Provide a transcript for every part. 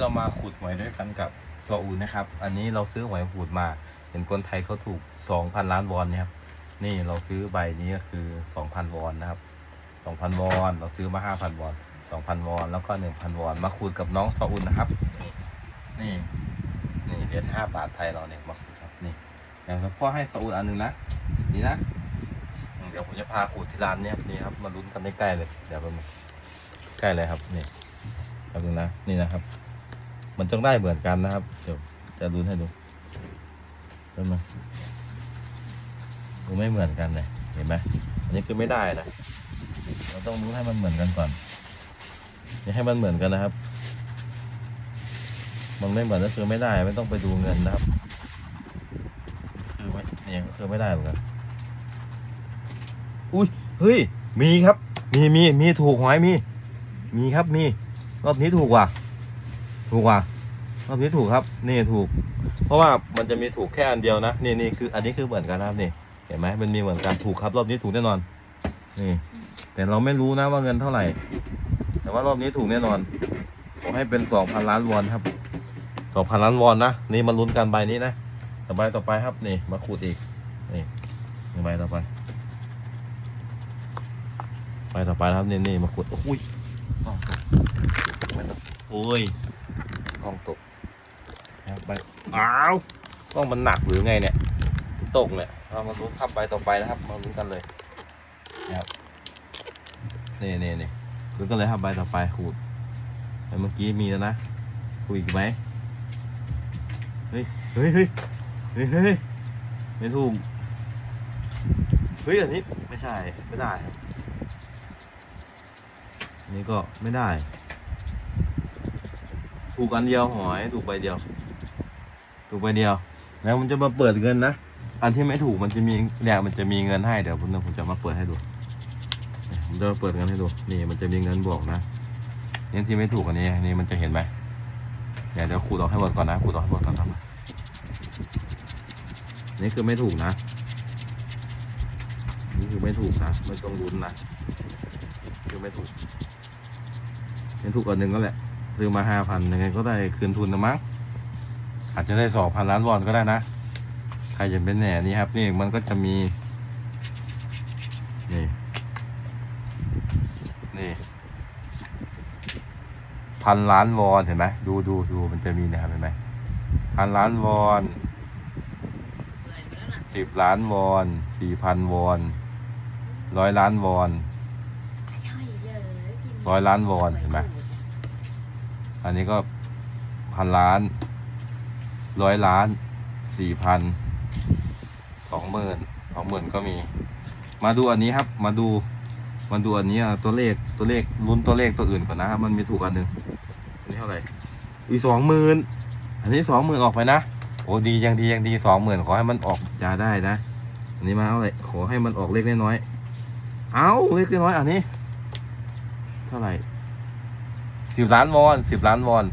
เรามาขุดหวยด้วยกันกับซออูนะครับ อันนี้เราซื้อหวยขูดมา เห็นคนไทยเขาถูก 2,000 ล้านวอนเนี่ยครับ นี่เราซื้อใบนี้ก็คือ 2,000 วอนนะครับ 2,000 วอน เราซื้อมา 5,000 วอน 2,000 วอน แล้วก็ 1,000 วอน มาขูดกับน้องซออุนนะครับ นี่ นี่เหรียญ5บาทไทยเราเนี่ยมาขูดครับ นี่เดี๋ยวพ่อให้ซออุนอันหนึงนะ นี่นะ เดี๋ยวผมจะพาขูดที่ร้านเนี่ยนี่ครับ มาลุ้นกันใกล้ๆเลย เดี๋ยวไปใกล้เลยครับ นี่แป๊บนึงนะ นี่นะครับ มันต้องได้เหมือนกันนะครับ เดี๋ยวจะลุ้นให้ดูเห็นไหมดูไม่เหมือนกันเลยเห็นไหมอันนี้คือไม่ได้นะเราต้องรู้ให้มันเหมือนกันก่อนอย่าให้มันเหมือนกันนะครับ มันไม่เหมือนก็คือไม่ได้ ไม่ต้องไปดูเงินนะครับ คือไม่เนี่ยก็คือไม่ได้เหมือนกันอุ้ยเฮ้ย มีครับ มีมีมีถูกหวยมี มีครับมีรอบนี้ถูกว่ะ ถูกว่ะรอบนี้ถูกครับ นี่ถูก เพราะว่ามันจะมีถูกแค่อันเดียวนะ นี่นี่คืออันนี้คือเหมือนกันนะครับนี่ เห็นไหมมันมีเหมือนกันถูกครับ รอบนี้ถูกแน่นอน นี่ แต่เราไม่รู้นะว่าเงินเท่าไหร่ แต่ว่ารอบนี้ถูกแน่นอนขอให้เป็นสองพันล้านวอนครับสองพันล้านวอนนะ นี่มาลุ้นกันใบนี้นะต่อใบต่อไปครับนี่มาขูดอีก นี่หนึ่งใบต่อไปใบต่อไปนะครับนี่นี่มาขูดโอ้ยโอ้ย ล้องตกนะครับใบอ้าวกล้องมันหนักหรือไงเนี่ยตกเนี่ยเรามาลุ้นขับใบต่อไปนะครับ มาลุ้นกันเลยนะครับนี่นี่นี่ลุ้นกันเลยครับใบต่อไปขูดแต่เมื่อกี้มีแล้วนะขูดอีกไหมเฮ้ยเฮ้ยเฮ้ยเฮ้ยเฮ้ยไม่ถูกเฮ้ยอันนี้ไม่ใช่ไม่ได้ครับนี่ก็ไม่ได้ ถูกอันเดียวหอยถูกใบเดียว ถูกใบเดียว แล้วมันจะมาเปิดเงินนะอันที่ไม่ถูกมันจะมีเนี่ยมันจะมีเงินให้เดี๋ยวผมผมจะมาเปิดให้ดูผมจะมาเปิดเงินให้ดูนี่มันจะมีเงินบอกนะนี่ที่ไม่ถูกอันนี้นี่มันจะเห็นไหมเดี๋ยวเดี๋ยวขูดออกให้หมดก่อนนะขูดออกให้หมดก่อนครับนี่คือไม่ถูกนะนี่คือไม่ถูกนะไม่ต้องลุ้นนะคือไม่ถูกไม่ถูกอันหนึ่งก็แหละ ซื้อมาห้าพันยังไงก็ได้คืนทุนนะมั้งอาจจะได้สองพันล้านวอนก็ได้นะ ใครจะเป็นแหน่นี่ครับ นี่มันก็จะมี นี่ นี่พันล้านวอนเห็นไหมดูดูดูมันจะมีเนะครับเห็นไหมพันล้านวอนสิบล้านวอนสี่พันวอนร้อยล้านวอนร้อยล้านวอนเห็นไหม อันนี้ก็พันล้านร้อยล้านสี่พันสองหมื่นสองหมื่นก็มี มาดูอันนี้ครับ มาดูมาดูอันนี้ตัวเลขตัวเลขลุ้นตัวเลขตัวอื่นก่อนนะครับมันมีถูกอันหนึ่งอันนี้เท่าไหร่อีสองหมื่นอันนี้สองหมื่นออกไปนะโอ้ดียังดียังดีสองหมื่นขอให้มันออกจะได้นะ อันนี้มาเท่าไหร่ขอให้มันออกเลขน้อยๆเอาเลขน้อยอันนี้ เท่าไหร่ สิบล้านวอนสิบล้านวอน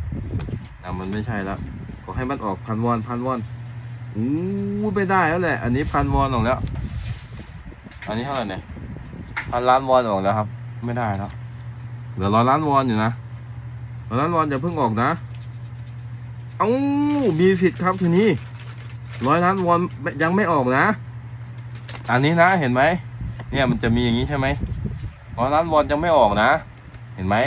อะมันไม่ใช่แล้วขอให้มันออกพันวอนพันวอนอู้ไม่ได้แล้วแหละ อันนี้พันวอนออกแล้ว อันนี้เท่าไหร่เนี่ยพันล้านวอนออกแล้วครับ ไม่ได้แล้วเหลือร้อยล้านวอนอยู่นะร้อยล้านวอนอย่าเพิ่งออกนะ เอ้ามีสิทธิ์ครับทีนี้ร้อยล้านวอนยังไม่ออกนะ อันนี้นะเห็นไหมเนี่ยมันจะมีอย่างนี้ใช่ไหมร้อยล้านวอนยังไม่ออกนะ เห็นไหม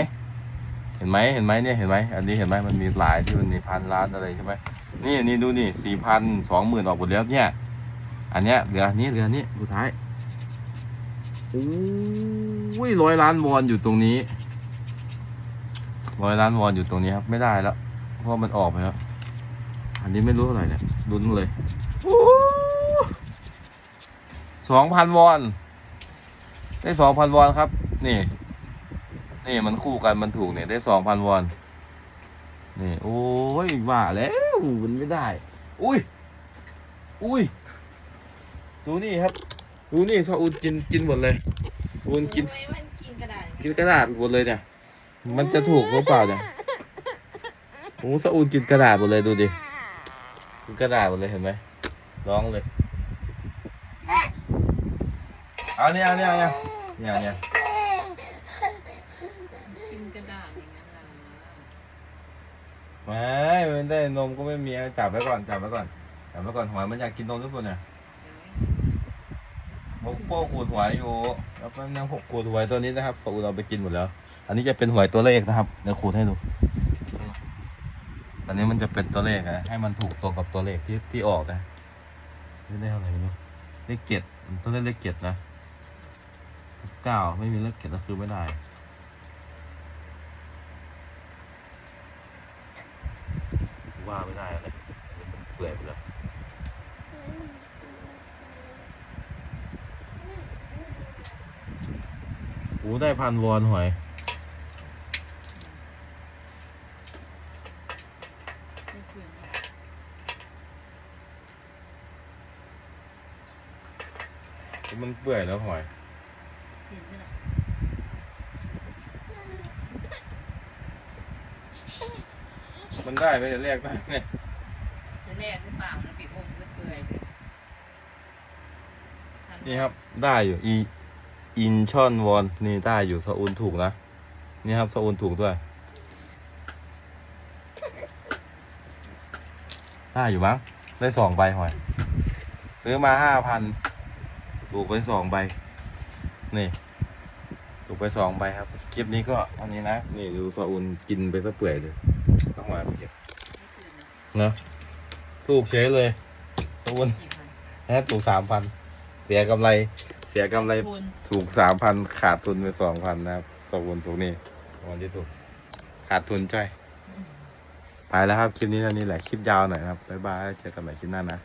เห็นไหมเห็นไหมเนี่ยเห็นไหมอันนี้เห็นไหมมันมีหลายที่มันมีพันล้านอะไรใช่ไหมนี่นี่ดูนี่สี่พันสองหมื่นออกหมดแล้วเนี่ย อันเนี้ยเหลืออันนี้เหลืออันนี้สุดท้ายโอ้ยร้อยล้านวอนอยู่ตรงนี้ร้อยล้านวอนอยู่ตรงนี้ครับไม่ได้แล้วเพราะมันออกไปแล้วอันนี้ไม่รู้เท่าไหร่เนี่ยลุ้นเลยสองพันวอน ได้สองพันวอนครับ นี่ นี่มันคู่กันมันถูกเนี่ยได้สองพันวอน นี่ โอ้ยว่าแล้วมันไม่ได้ อุ้ย อุ้ย ดูนี่ครับ ดูนี่ซาอุดกินกินหมดเลยอุนกินทำไมมันกินกระดาษกินกระดาษหมดเลยเนี่ย มันจะถูกหรือเปล่าเนี่ยโอ้ซาอุดกินกระดาษหมดเลยดูดิกินกระดาษหมดเลยเห็นไหมร้องเลย เอาเนี่ยเอาเนี่ยเอาเนี่ยเนี่ยเนี่ย กินกระดาษอย่างนั้นเหรอ ไม่ไม่ได้นมก็ไม่มีจับไว้ก่อนจับไว้ก่อนจับไว้ก่อนหอยมันอยากกินนมทุกคนเนี่ยพกขูดหวยอยู่แล้วก็นั่งหกขูดหวยตัวนี้นะครับสูเราไปกินหมดแล้ว อันนี้จะเป็นหวยตัวเลขนะครับเดี๋ยวขูดให้ดู อันนี้มันจะเป็นตัวเลขนะให้มันถูกตรงกับตัวเลขที่ที่ออกนะไม่ได้เท่าไหร่ไม่รู้เลขเจ็ดต้องได้เลขเจ็ดนะเก้าไม่มีเลขเจ็ดก็คือไม่ได้ ว่าไม่ได้เลยมัน เปื่อยไปแล้วโอ้ได้พันวอนหอย มันเปื่อยแล้วหอยมันได้ไหมจะเรียกได้ไหม จะแรกหรือเปล่ามันปีอมก็เปื่อยเลยนี่ครับ ได้อยู่อีอินชอนวอนนี่ได้อยู่สะอุนถูกนะ นี่ครับสะอุนถูกด้วย ได้อยู่มั้งได้สองใบหอย ซื้อมาห้าพันถูกไปสองใบ นี่ถูกไปสองใบครับ คลิปนี้ก็อันนี้นะ นี่ดูสะอุนกินไปซะเปื่อยเลยต้องหอยไปเก็บนะ ถูกเฉยเลยสะอุนแค่ถูกสามพันเสียกำไร เสียกำไรคุณถูกสามพันขาดทุนไปสองพันนะครับขอบคุณถูกนี่วันที่ถูกขาดทุนจ้อยไปแล้วครับ คลิปนี้เท่านี้แหละ คลิปยาวหน่อยครับ บ๊ายบาย เจอกันใหม่คลิปหน้านะ